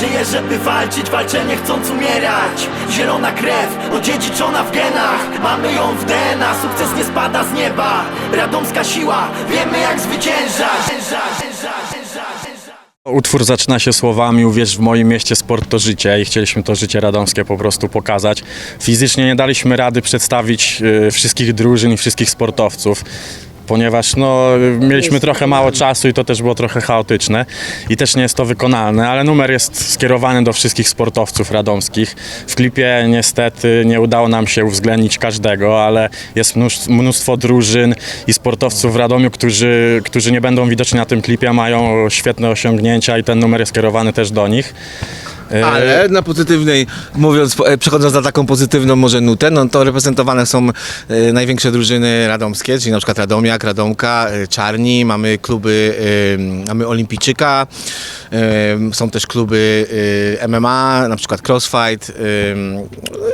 Żyję, żeby walczyć, walczę nie chcąc umierać Zielona krew, odziedziczona w genach Mamy ją w DNA, sukces nie spada z nieba Radomska siła, wiemy jak zwyciężać Utwór zaczyna się słowami Uwierz w moim mieście sport to życie i chcieliśmy to życie radomskie po prostu pokazać. Fizycznie nie daliśmy rady przedstawić y, wszystkich drużyn i wszystkich sportowców. Ponieważ no, mieliśmy trochę mało czasu i to też było trochę chaotyczne i też nie jest to wykonalne, ale numer jest skierowany do wszystkich sportowców radomskich. W klipie niestety nie udało nam się uwzględnić każdego, ale jest mnóstwo, drużyn i sportowców w Radomiu, którzy, którzy nie będą widoczni na tym klipie, mają świetne osiągnięcia i ten numer jest skierowany też do nich. E, Ale na pozytywnej, mówiąc, e, przechodząc na taką pozytywną może nutę, no to reprezentowane są e, największe drużyny radomskie, czyli na przykład Radomiak, Radomka, Czarni, mamy kluby, mamy Olimpijczyka, są też kluby MMA, na przykład Crossfight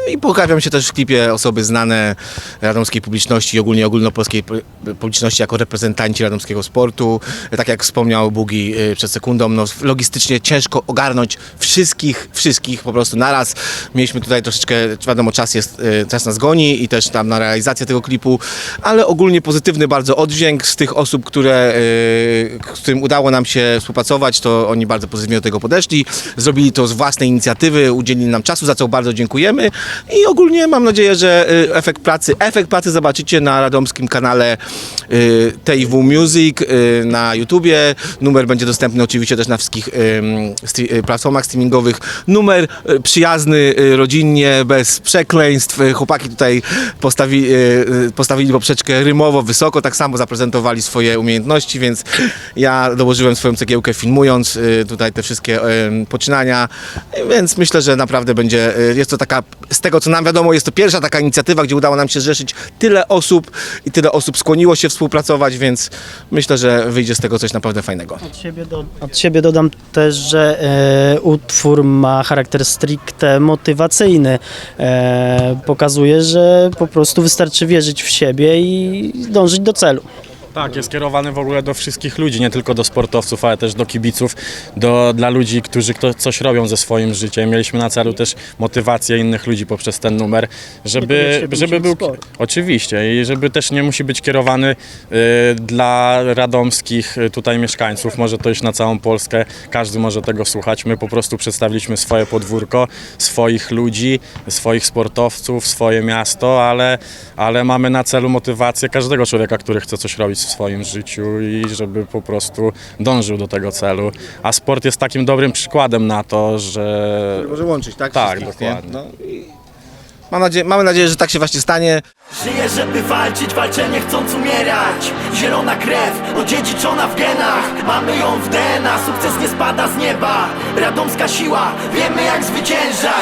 i pojawiają się też w klipie osoby znane radomskiej publiczności i ogólnie ogólnopolskiej pu- publiczności jako reprezentanci radomskiego sportu. Tak jak wspomniał Bugi e, przed sekundą, no logistycznie ciężko ogarnąć wszystkich, wszystkich po prostu naraz. Mieliśmy tutaj troszeczkę, wiadomo, czas jest, e, czas nas goni i też tam na realizację tego klipu, ale ogólnie pozytywny bardzo oddźwięk z tych osób, które, e, z którym udało nam się współpracować, to oni bardzo pozytywnie do tego podeszli, zrobili to z własnej inicjatywy, udzielili nam czasu, za co bardzo dziękujemy i ogólnie mam nadzieję, że e, efekt pracy, efekt pracy zobaczycie na radomskim kanale TIW Music e, na YouTubie. Numer będzie dostępny oczywiście też na wszystkich e, platformach streamingowych. Numer przyjazny, rodzinnie, bez przekleństw. Chłopaki tutaj postawi, postawili poprzeczkę rymowo, wysoko, tak samo zaprezentowali swoje umiejętności, więc ja dołożyłem swoją cegiełkę filmując tutaj te wszystkie poczynania, więc myślę, że naprawdę będzie, jest to taka, tego co nam wiadomo, jest to pierwsza taka inicjatywa, gdzie udało nam się zrzeszyć tyle osób i tyle osób skłoniło się współpracować, więc myślę, że wyjdzie z tego coś naprawdę fajnego. Od siebie, do, od siebie dodam też, że e, utwór ma charakter stricte motywacyjny. E, pokazuje, że po prostu wystarczy wierzyć w siebie i dążyć do celu. Tak, jest kierowany w ogóle do wszystkich ludzi, nie tylko do sportowców, ale też do kibiców, do, dla ludzi, którzy kto, coś robią ze swoim życiem. Mieliśmy na celu też motywację innych ludzi poprzez ten numer, żeby, żeby był. sport. Oczywiście, i żeby też nie musi być kierowany y, dla radomskich y, tutaj mieszkańców. Może to iść na całą Polskę, każdy może tego słuchać. My po prostu przedstawiliśmy swoje podwórko, swoich ludzi, swoich sportowców, swoje miasto, ale, ale mamy na celu motywację każdego człowieka, który chce coś robić w swoim życiu i żeby po prostu dążył do tego celu. A sport jest takim dobrym przykładem na to, że Może łączyć, tak? Tak, Wszystkich, nie? dokładnie. No i mam nadzieję, mamy nadzieję, że tak się właśnie stanie. Żyję, żeby walczyć, walczę nie chcąc umierać Zielona krew, odziedziczona w genach Mamy ją w DNA, sukces nie spada z nieba Radomska siła, wiemy jak zwyciężać